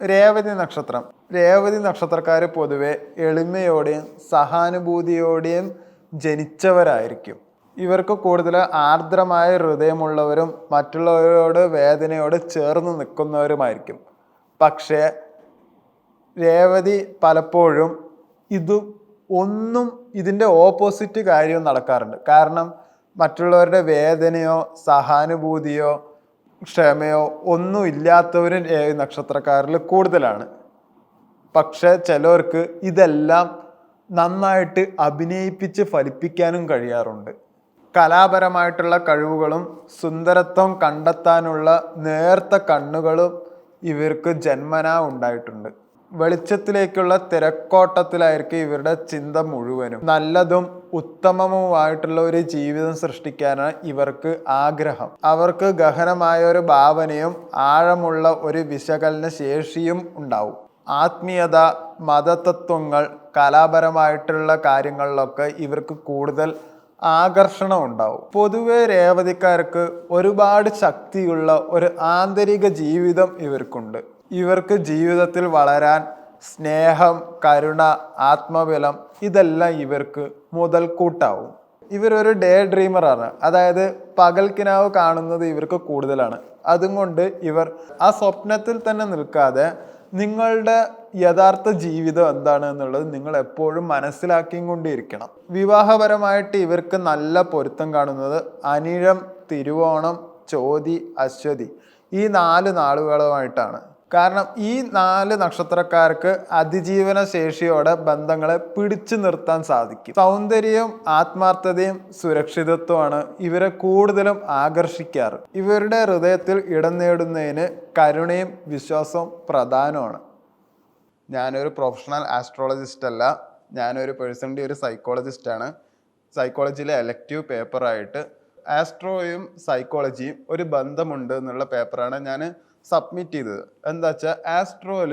രേവതി നക്ഷത്രം. രേവതി നക്ഷത്രക്കാർ പൊതുവെ എളിമയോടെയും സഹാനുഭൂതിയോടെയും ജനിച്ചവരായിരിക്കും. ഇവർക്ക് കൂടുതൽ ആർദ്രമായ ഹൃദയമുള്ളവരും മറ്റുള്ളവരോട് വേദനയോട് ചേർന്ന് നിൽക്കുന്നവരുമായിരിക്കും. പക്ഷേ രേവതി പലപ്പോഴും ഇത് ഒന്നും ഇതിന്റെ ഓപ്പോസിറ്റ് കാര്യവും നടക്കാറുണ്ട്. കാരണം മറ്റുള്ളവരുടെ വേദനയോ സഹാനുഭൂതിയോ ക്ഷമയോ ഒന്നും ഇല്ലാത്തവരും നക്ഷത്രക്കാരിൽ കൂടുതലാണ്. പക്ഷെ ചിലവർക്ക് ഇതെല്ലാം നന്നായിട്ട് അഭിനയിപ്പിച്ച് ഫലിപ്പിക്കാനും കഴിയാറുണ്ട്. കലാപരമായിട്ടുള്ള കഴിവുകളും സുന്ദരത്വം കണ്ടെത്താനുള്ള നേർത്ത കണ്ണുകളും ഇവർക്ക് ജന്മനാ ഉണ്ടായിട്ടുണ്ട്. വെളിച്ചത്തിലേക്കുള്ള തിരക്കോട്ടത്തിലായിരിക്കും ഇവരുടെ ചിന്ത മുഴുവനും. നല്ലതും ഉത്തമവുമായിട്ടുള്ള ഒരു ജീവിതം സൃഷ്ടിക്കാനാണ് ഇവർക്ക് ആഗ്രഹം. അവർക്ക് ഗഹനമായ ഒരു ഭാവനയും ആഴമുള്ള ഒരു വിശകലന ശേഷിയും ഉണ്ടാവും. ആത്മീയത മതതത്വങ്ങൾ കലാപരമായിട്ടുള്ള കാര്യങ്ങളിലൊക്കെ ഇവർക്ക് കൂടുതൽ ആകർഷണം ഉണ്ടാവും. പൊതുവെ രേവതിക്കാർക്ക് ഒരുപാട് ശക്തിയുള്ള ഒരു ആന്തരിക ജീവിതം ഇവർക്കുണ്ട്. ഇവർക്ക് ജീവിതത്തിൽ വളരാൻ സ്നേഹം കരുണ ആത്മബലം ഇതെല്ലാം ഇവർക്ക് മുതൽക്കൂട്ടാവും. ഇവരൊരു ഡേ ഡ്രീമറാണ്. അതായത് പകൽക്കിനാവ് കാണുന്നത് ഇവർക്ക് കൂടുതലാണ്. അതുകൊണ്ട് ഇവർ ആ സ്വപ്നത്തിൽ തന്നെ നിൽക്കാതെ നിങ്ങളുടെ യഥാർത്ഥ ജീവിതം എന്താണ് എന്നുള്ളത് നിങ്ങൾ എപ്പോഴും മനസ്സിലാക്കിയും കൊണ്ടിരിക്കണം. വിവാഹപരമായിട്ട് ഇവർക്ക് നല്ല പൊരുത്തം കാണുന്നത് അനിഴം തിരുവോണം ചോതി അശ്വതി ഈ നാല് നാളുകളുമായിട്ടാണ്. കാരണം ഈ നാല് നക്ഷത്രക്കാർക്ക് അതിജീവന ശേഷിയോടെ ബന്ധങ്ങളെ പിടിച്ചു നിർത്താൻ സാധിക്കും. സൗന്ദര്യവും ആത്മാർത്ഥതയും സുരക്ഷിതത്വമാണ് ഇവരെ കൂടുതലും ആകർഷിക്കാറ്. ഇവരുടെ ഹൃദയത്തിൽ ഇടം നേടുന്നതിന് കരുണയും വിശ്വാസവും പ്രധാനമാണ്. ഞാനൊരു പ്രൊഫഷണൽ ആസ്ട്രോളജിസ്റ്റ് അല്ല. ഞാനൊരു പേഴ്സണലി ഒരു സൈക്കോളജിസ്റ്റാണ് സൈക്കോളജിയിലെ എലക്റ്റീവ് പേപ്പറായിട്ട് ആസ്ട്രോയും സൈക്കോളജിയും ഒരു ബന്ധമുണ്ട് എന്നുള്ള പേപ്പറാണ് ഞാൻ സബ്മിറ്റ് ചെയ്തത്. എന്താ വെച്ചാൽ ആസ്ട്രോയിൽ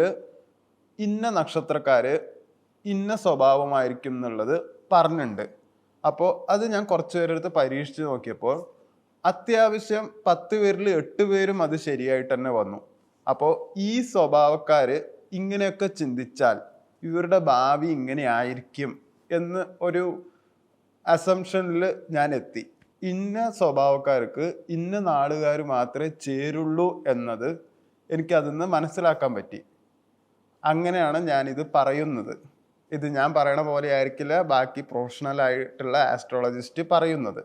ഇന്ന നക്ഷത്രക്കാര് ഇന്ന സ്വഭാവമായിരിക്കും എന്നുള്ളത് പറഞ്ഞിട്ടുണ്ട് അപ്പോൾ അത് ഞാൻ കുറച്ച് പേരെടുത്ത് പരീക്ഷിച്ച് നോക്കിയപ്പോൾ അത്യാവശ്യം പത്ത് പേരിൽ എട്ട് പേരും അത് ശരിയായിട്ട് തന്നെ വന്നു. അപ്പോൾ ഈ സ്വഭാവക്കാർ ഇങ്ങനെയൊക്കെ ചിന്തിച്ചാൽ ഇവരുടെ ഭാവി ഇങ്ങനെ ആയിരിക്കും എന്ന് ഒരു അസംഷനിൽ ഞാൻ എത്തി. ഇന്ന സ്വഭാവക്കാർക്ക് ഇന്ന നാടുകാർ മാത്രമേ ചേരുള്ളൂ എന്നത് എനിക്ക് നിന്ന് മനസ്സിലാക്കാൻ പറ്റി. അങ്ങനെയാണ് ഞാനിത് പറയുന്നത്. ഇത് ഞാൻ പറയണ പോലെ ആയിരിക്കില്ല ബാക്കി പ്രൊഫഷണൽ ആയിട്ടുള്ള ആസ്ട്രോളജിസ്റ്റ് പറയുന്നത്.